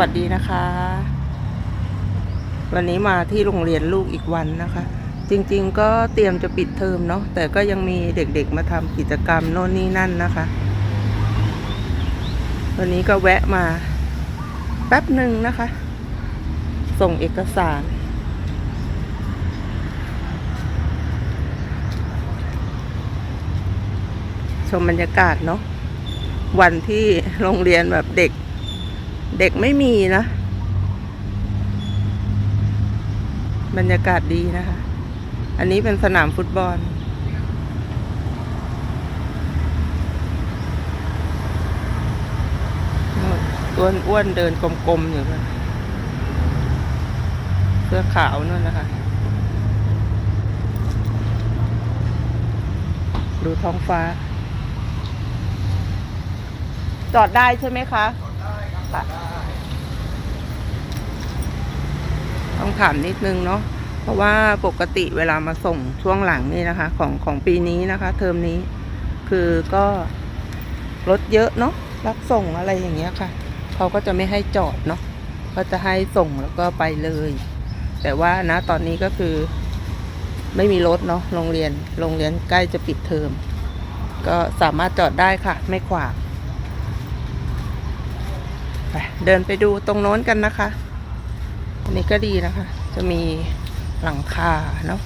วัสดีนะคะ วันนี้มาที่โรงเรียนลูกอีกวันนะคะ จริงๆก็เตรียมจะปิดเทอมเนาะแต่ก็ยังมีเด็กๆมาทำกิจกรรมโน่นนี่นั่นนะคะ วันนี้ก็แวะมาแป๊บหนึ่งนะคะ ส่งเอกสารชมบรรยากาศเนาะวันที่โรงเรียนแบบเด็ก เด็กไม่มีนะ บรรยากาศดีนะคะ อันนี้เป็นสนามฟุตบอลอ้วอ้วนเดินกลมๆอยู่เลยเสื้อขาวนั่นนะคะ ดูท้องฟ้า จอดได้ใช่ไหมคะ ค่ะต้องถามนิดนึงเนาะเพราะว่าปกติเวลามาส่งช่วงหลังนี่นะคะ ของของปีนี้นะคะ เทอมนี้ คือก็รถเยอะเนาะรับส่งอะไรอย่างเงี้ยค่ะเขาก็จะไม่ให้จอดเนาะก็จะให้ส่งแล้วก็ไปเลย แต่ว่านะตอนนี้ก็คือ ไม่มีรถเนาะโรงเรียนโรงเรียนใกล้จะปิดเทอมก็สามารถจอดได้ค่ะ ไม่ขวาง ไปเดินไปดูตรงโน้นกันนะคะ อันนี้ก็ดีนะคะ จะมีหลังคาเนาะ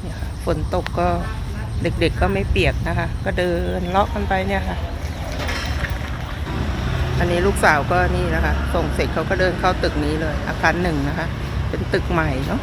เนี่ยฝนตกก็เด็กๆก็ไม่เปียกนะคะ ก็เดินเลาะกันไปเนี่ยค่ะ อันนี้ลูกสาวก็นี่นะคะ ส่งเสร็จเขาก็เดินเข้าตึกนี้เลย อาคารหนึ่งนะคะ เป็นตึกใหม่เนาะ